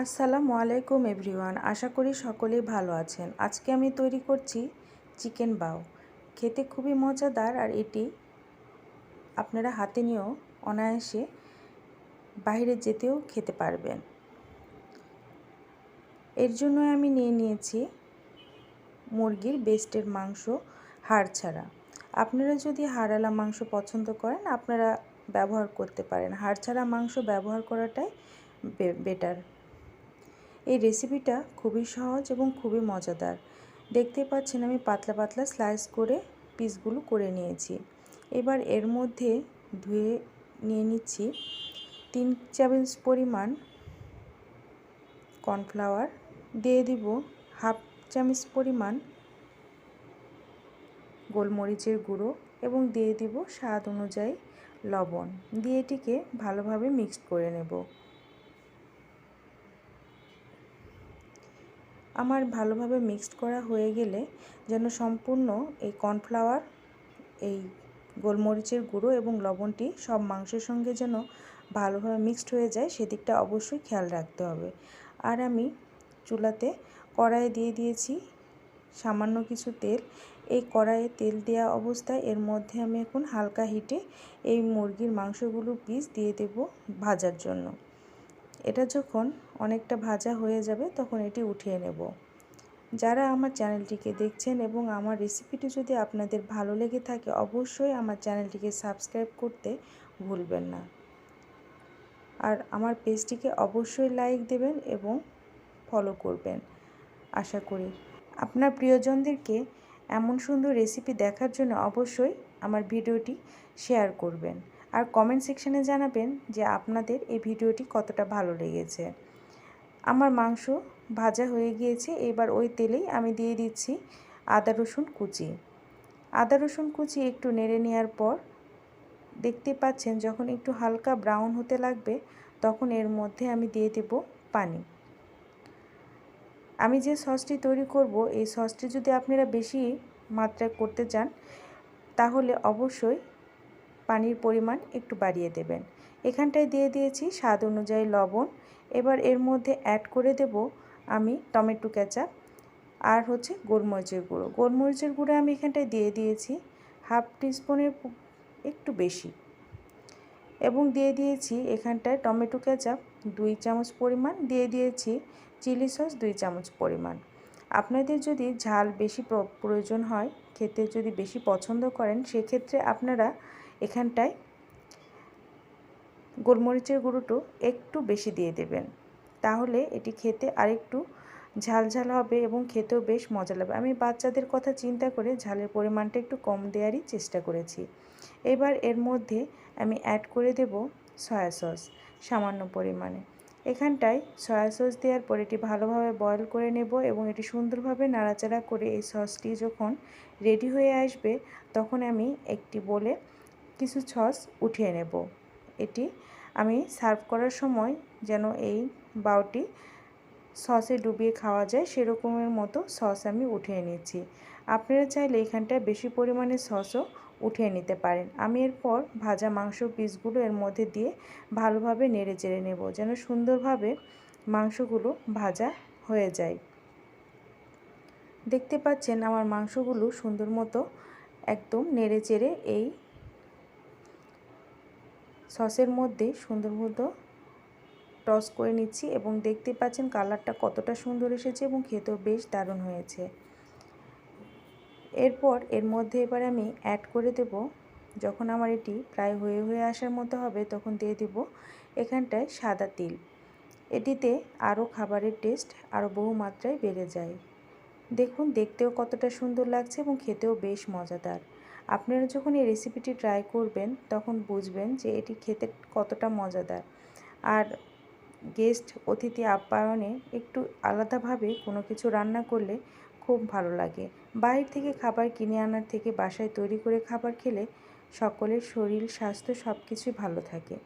আসসালামু আলাইকুম এভরিওয়ান, আশা করি সকলেই ভালো আছেন। আজকে আমি তৈরি করছি চিকেন বাউ খেতে খুবই মজাদার আর এটি আপনারা হাতে নিয়েও অনায়াসে বাইরে যেতেও খেতে পারবেন। এর জন্য আমি নিয়ে নিয়েছি মুরগির বেস্টের মাংস হাড় ছাড়া। আপনারা যদি হাড়ালা মাংস পছন্দ করেন, আপনারা ব্যবহার করতে পারেন। হাড় ছাড়া মাংস ব্যবহার করাটাই বেটার এই রেসিপিটা খুবই সহজ এবং খুবই মজাদার। দেখতে পাচ্ছেন আমি পাতলা পাতলা স্লাইস করে পিসগুলো করে নিয়েছি। এবার এর মধ্যে ধুয়ে নিয়ে নিচ্ছি তিন চামচ পরিমাণ কর্নফ্লাওয়ার দিয়ে দিব হাফ চামচ পরিমাণ গোলমরিচের গুঁড়ো এবং দিয়ে দিব স্বাদ অনুযায়ী লবণ। দিয়ে এটিকে ভালোভাবে মিক্সড করে নেব। আমার ভালোভাবে মিক্সড করা হয়ে গেলে যেন সম্পূর্ণ এই কর্নফ্লাওয়ার এই গোলমরিচের গুঁড়ো এবং লবণটি সব মাংসের সঙ্গে যেন ভালোভাবে মিক্সড হয়ে যায়, সেদিকটা অবশ্যই খেয়াল রাখতে হবে। আর আমি চুলাতে কড়াইয়ে দিয়ে দিয়েছি সামান্য কিছু তেল। এই কড়াইয়ে তেল দেওয়া অবস্থায় এর মধ্যে আমি এখন হালকা হিটে এই মুরগির মাংসগুলো পিস দিয়ে দেব ভাজার জন্য। এটা যখন অনেকটা ভাজা হয়ে যাবে তখন এটি উঠিয়ে নেব। যারা আমার চ্যানেলটিকে দেখছেন এবং আমার রেসিপিটি যদি আপনাদের ভালো লেগে থাকে, অবশ্যই আমার চ্যানেলটিকে সাবস্ক্রাইব করতে ভুলবেন না। আর আমার পেজটিকে অবশ্যই লাইক দেবেন এবং ফলো করবেন, আশা করি। আপনার প্রিয়জনদেরকে এমন সুন্দর রেসিপি দেখার জন্য অবশ্যই আমার ভিডিওটি শেয়ার করবেন। আর কমেন্ট সেকশানে জানাবেন যে আপনাদের এই ভিডিওটি কতটা ভালো লেগেছে। আমার মাংস ভাজা হয়ে গিয়েছে, এবার ওই তেলেই আমি দিয়ে দিচ্ছি আদা রসুন কুচি। আদা রসুন কুচি একটু নেড়ে নেওয়ার পর দেখতে পাচ্ছেন যখন একটু হালকা ব্রাউন হতে লাগবে, তখন এর মধ্যে আমি দিয়ে দেব পানি। আমি যে সসটি তৈরি করব, এই সসটি যদি আপনারা বেশি মাত্রায় করতে চান, তাহলে অবশ্যই পানির পরিমাণ একটু বাড়িয়ে দেবেন। এখানটায় দিয়ে দিয়েছি স্বাদ অনুযায়ী লবণ। এবার এর মধ্যে অ্যাড করে দেব আমি টমেটো কেচাপ আর হচ্ছে গোলমরিচের গুঁড়ো। গোলমরিচের গুঁড়ো আমি এখানটায় দিয়ে দিয়েছি হাফ টিস্পুনের একটু বেশি। এবং দিয়ে দিয়েছি এখানটায় টমেটো কেচাপ দুই চামচ পরিমাণ। দিয়ে দিয়েছি চিলি সস দুই চামচ পরিমাণ। আপনাদের যদি ঝাল বেশি প্রয়োজন হয়, খেতে যদি বেশি পছন্দ করেন, সেক্ষেত্রে আপনারা এখানটায় গোলমরিচের গুঁড়োটো একটু বেশি দিয়ে দেবেন। তাহলে এটি খেতে আরেকটু ঝাল ঝাল হবে এবং খেতেও বেশ মজা লাগবে। আমি বাচ্চাদের কথা চিন্তা করে ঝালের পরিমাণটা একটু কম দেওয়ারই চেষ্টা করেছি। এবার এর মধ্যে আমি অ্যাড করে দেব সয়া সস সামান্য পরিমাণে। এখানটায় সয়া সস দেওয়ার পর এটি ভালোভাবে বয়ল করে নেব এবং এটি সুন্দরভাবে নাড়াচাড়া করে এই সসটি যখন রেডি হয়ে আসবে, তখন আমি একটি বলে কিছু সস উঠিয়ে নেব। এটি আমি সার্ভ করার সময় যেন এই বাউটি সসে ডুবিয়ে খাওয়া যায়, সেরকমের মতো সস আমি উঠিয়ে নিচ্ছি আপনারা চাইলে এখানটায় বেশি পরিমাণে সসও উঠিয়ে নিতে পারেন। আমি এরপর ভাজা মাংস পিসগুলো এর মধ্যে দিয়ে ভালোভাবে নেড়ে চেড়ে নেব যেন সুন্দরভাবে মাংসগুলো ভাজা হয়ে যায়। দেখতে পাচ্ছেন আমার মাংসগুলো সুন্দর মতো একদম নেড়ে চেড়ে এই সসের মধ্যে সুন্দর মতো টস করে নিচ্ছি এবং দেখতে পাচ্ছেন কালারটা কতটা সুন্দর এসেছে এবং খেতেও বেশ দারুণ হয়েছে। এরপর এর মধ্যে এবার আমি অ্যাড করে দেব, যখন আমার এটি প্রায় হয়ে হয়ে আসার মতো হবে, তখন দিয়ে দেব এখানটায় সাদা তিল। এটিতে আরও খাবারের টেস্ট আরও বহু মাত্রায় বেড়ে যায়। দেখুন, দেখতেও কতটা সুন্দর লাগছে এবং খেতেও বেশ মজাদার। আপনারা যখন এই রেসিপিটি ট্রাই করবেন, তখন বুঝবেন যে এটি খেতে কতটা মজাদার। আর গেস্ট অতিথি আপ্যায়নে একটু আলাদাভাবে কোনো কিছু রান্না করলে খুব ভালো লাগে। বাইরে থেকে খাবার কিনে আনার থেকে বাসায় তৈরি করে খাবার খেলে সকলের শরীর, স্বাস্থ্য সব কিছুই ভালো থাকে।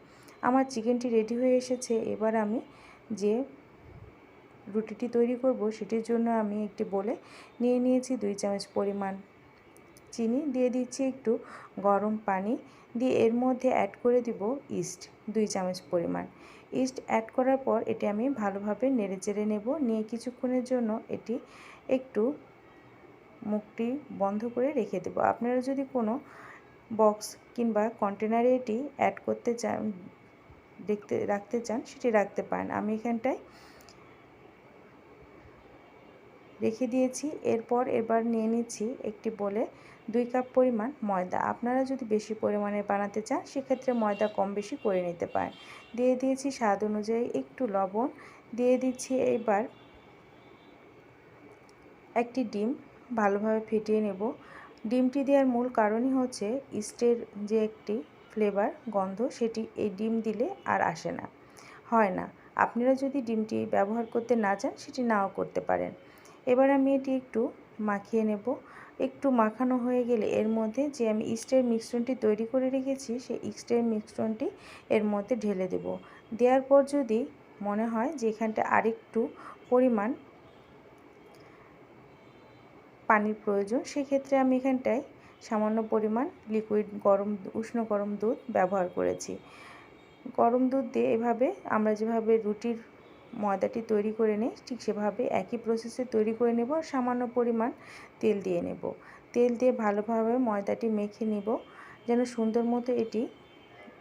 আমার চিকেনটি রেডি হয়ে এসেছে। এবার আমি যে রুটিটি তৈরি করব, সেটির জন্য আমি একটি বলে নিয়ে নিয়েছি দুই চামচ পরিমাণ চিনি দিয়ে দিচ্ছি একটু গরম পানি দিয়ে এর মধ্যে অ্যাড করে দিব ইস্ট দুই চামচ পরিমাণ। ইস্ট অ্যাড করার পর এটি আমি ভালোভাবে নেড়ে চেড়ে নেব। নিয়ে কিছুক্ষণের জন্য এটি একটু মুখটি বন্ধ করে রেখে দেবো। আপনারা যদি কোনো বক্স কিংবা কন্টেনারে এটি অ্যাড করতে চান, দেখতে, রাখতে চান, সেটি রাখতে পারেন। আমি এখানটায় রেখে দিয়েছি। এরপর এবার নিয়ে নিচ্ছি একটি বলে দুই কাপ পরিমাণ ময়দা। আপনারা যদি বেশি পরিমাণে বানাতে চান, সেক্ষেত্রে ময়দা কম বেশি করে নিতে পারেন। দিয়ে দিয়েছি স্বাদ অনুযায়ী একটু লবণ। দিয়ে দিচ্ছি এবার একটি ডিম। ভালোভাবে ফেটিয়ে নেব। ডিমটি দেওয়ার মূল কারণই হচ্ছে ইস্টের যে একটি ফ্লেভার গন্ধ, সেটি এই ডিম দিলে আর আসে না। হয় না। আপনারা যদি ডিমটি ব্যবহার করতে না চান, সেটি নাও করতে পারেন। এবার আমি এটি একটু মাখিয়ে নেব। একটু মাখানো হয়ে গেলে এর মধ্যে যে আমি ইস্টের মিশ্রণটি তৈরি করে রেখেছি, সেই ইস্টের মিশ্রণটি এর মধ্যে ঢেলে দেব। দেওয়ার পর যদি মনে হয় যে এখানটা আরেকটু পরিমাণ পানির প্রয়োজন, সেক্ষেত্রে আমি এখানটায় সামান্য পরিমাণ লিকুইড গরম, উষ্ণ গরম দুধ ব্যবহার করেছি। গরম দুধ দিয়ে এভাবে আমরা যেভাবে রুটির ময়দাটি তৈরি করে নিই। ঠিক সেভাবে একই প্রসেসে তৈরি করে নেব আর সামান্য পরিমাণ তেল দিয়ে নেব। তেল দিয়ে ভালোভাবে ময়দাটি মেখে নিব যেন সুন্দর মতো এটি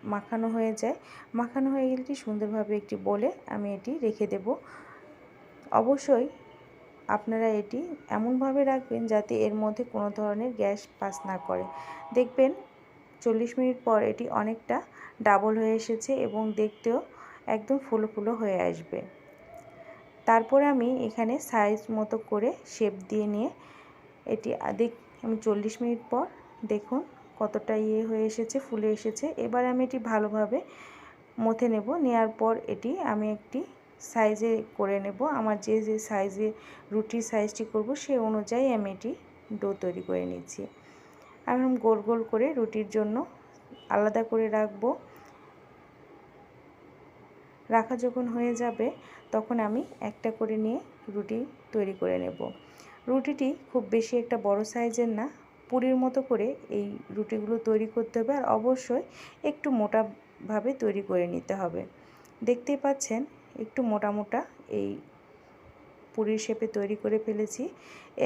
মাখানো হয়ে যায়। মাখানো হয়ে গেলে সুন্দরভাবে একটি বলে আমি এটি রেখে দেব। অবশ্যই আপনারা এটি এমনভাবে রাখবেন যাতে এর মধ্যে কোনো ধরনের গ্যাস পাস না করে। দেখবেন চল্লিশ মিনিট পর এটি অনেকটা ডাবল হয়ে এসেছে এবং দেখতেও একদম ফুলো ফুলো হয়ে আসবে। তারপরে আমি এখানে সাইজ মতো করে শেপ দিয়ে নিয়ে এটি দেখ আমি চল্লিশ মিনিট পর দেখুন কতটা ইয়ে হয়ে এসেছে, ফুলে এসেছে। এবার আমি এটি ভালোভাবে মথে নেব নেওয়ার পর এটি আমি একটি সাইজে করে নেব। আমার যে যে সাইজে রুটির সাইজটি করব সে অনুযায়ী আমি এটি ডো তৈরি করে নিচ্ছি। আমি গোল গোল করে রুটির জন্য আলাদা করে রাখব। রাখা যখন হয়ে যাবে, তখন আমি একটা করে নিয়ে রুটি তৈরি করে নেব। রুটিটি খুব বেশি একটা বড় সাইজের না, পুরীর মতো করে এই রুটিগুলো তৈরি করতে হবে আর অবশ্যই একটু মোটাভাবে তৈরি করে নিতে হবে। দেখতেই পাচ্ছেন, একটু মোটা মোটা এই পুরীর শেপে তৈরি করে ফেলেছি।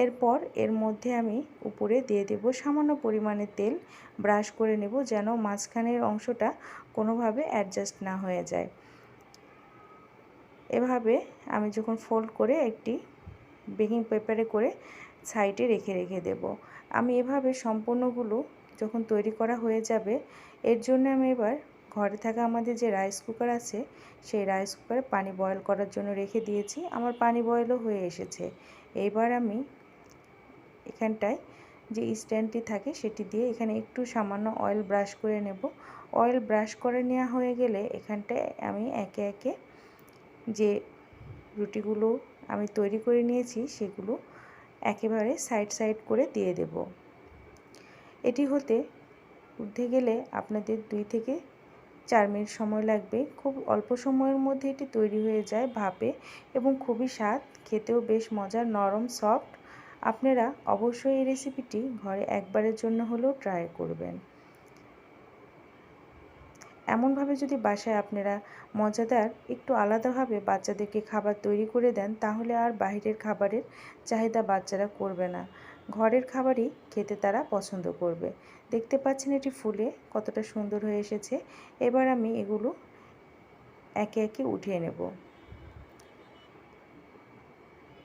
এরপর এর মধ্যে আমি উপরে দিয়ে দেব সামান্য পরিমাণে তেল, ব্রাশ করে নেব যেন মাঝখানের অংশটা কোনোভাবে অ্যাডজাস্ট না হয়ে যায়। এভাবে আমি যখন ফোল্ড করে একটি বেকিং পেপারে করে সাইডে রেখে রেখে দেব। আমি এভাবে সম্পূর্ণগুলো যখন তৈরি করা হয়ে যাবে, এর জন্য আমি এবার ঘরে থাকা আমাদের যে রাইস কুকার আছে, সেই রাইস কুকারে পানি বয়ল করার জন্য রেখে দিয়েছি। আমার পানি বয়লও হয়ে এসেছে। এইবার আমি এখানটায় যে স্ট্যান্ডটি থাকে, সেটি দিয়ে এখানে একটু সামান্য অয়েল ব্রাশ করে নেব। অয়েল ব্রাশ করে নেওয়া হয়ে গেলে এখানটায় আমি একে একে যে রুটিগুলো আমি তৈরি করে নিয়েছি সেগুলো একেবারে সাইড সাইড করে দিয়ে দেব। এটি হতে উঠে গেলে আপনাদের দুই থেকে চার মিনিট সময় লাগবে। খুব অল্প সময়ের মধ্যে এটি তৈরি হয়ে যায় ভাপে এবং খুবই স্বাদ, খেতেও বেশ মজার, নরম, সফট। আপনারা অবশ্যই এই রেসিপিটি ঘরে একবারের জন্য হলেও ট্রাই করবেন। এমনভাবে যদি বাসায় আপনারা মজাদার, একটু আলাদাভাবে বাচ্চাদেরকে খাবার তৈরি করে দেন, তাহলে আর বাইরের খাবারের চাহিদা বাচ্চারা করবে না। ঘরের খাবারই খেতে তারা পছন্দ করবে। দেখতে পাচ্ছেন এটি ফুলে কতটা সুন্দর হয়ে এসেছে। এবার আমি এগুলো একে একে উঠিয়ে নেব।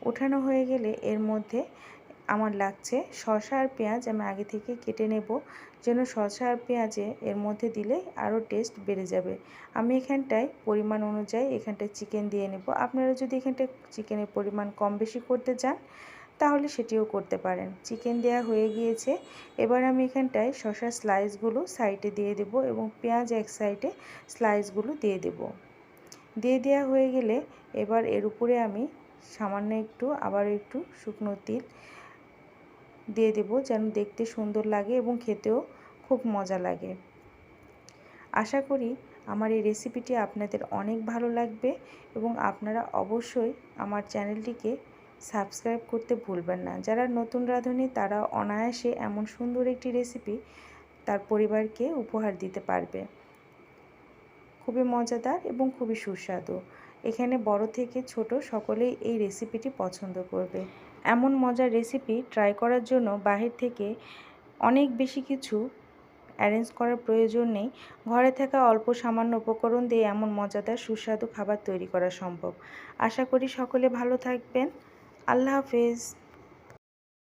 ওঠানো হয়ে গেলে এর মধ্যে আমার লাগছে। শসা আর পেঁয়াজ আমি আগে থেকে কেটে নেব, যেন শসা আর পেঁয়াজে এর মধ্যে দিলে আরও টেস্ট বেড়ে যাবে। আমি এখানটায় পরিমাণ অনুযায়ী এখানটায় চিকেন দিয়ে নেব। আপনারা যদি এখানটায় চিকেনের পরিমাণ কম বেশি করতে চান, তাহলে সেটিও করতে পারেন। চিকেন দেওয়া হয়ে গিয়েছে। এবার আমি এখানটায় শশার স্লাইসগুলো সাইডে দিয়ে দেব এবং পেঁয়াজ এক সাইডে স্লাইসগুলো দিয়ে দেব। দিয়ে দেওয়া হয়ে গেলে এবার এর উপরে আমি সামান্য একটু আবার একটু শুকনো তিল দিয়ে দেব যেন দেখতে সুন্দর লাগে এবং খেতেও খুব মজা লাগে। আশা করি আমার এই রেসিপিটি আপনাদের অনেক ভালো লাগবে এবং আপনারা অবশ্যই আমার চ্যানেলটিকে সাবস্ক্রাইব করতে ভুলবেন না। যারা নতুন রাঁধুনি, তারা অনায়াসে এমন সুন্দর একটি রেসিপি তার পরিবারকে উপহার দিতে পারবে। খুবই মজাদার এবং খুবই সুস্বাদু। এখানে বড় থেকে ছোট সকলেই এই রেসিপিটি পছন্দ করবে। এমন মজার রেসিপি ট্রাই করার জন্য বাহির থেকে অনেক বেশি কিছু অ্যারেঞ্জ করার প্রয়োজন নেই। ঘরে থাকা অল্প সামান্য উপকরণ দিয়ে এমন মজাদার সুস্বাদু খাবার তৈরি করা সম্ভব। আশা করি সকলে ভালো থাকবেন। আল্লাহ হাফেজ।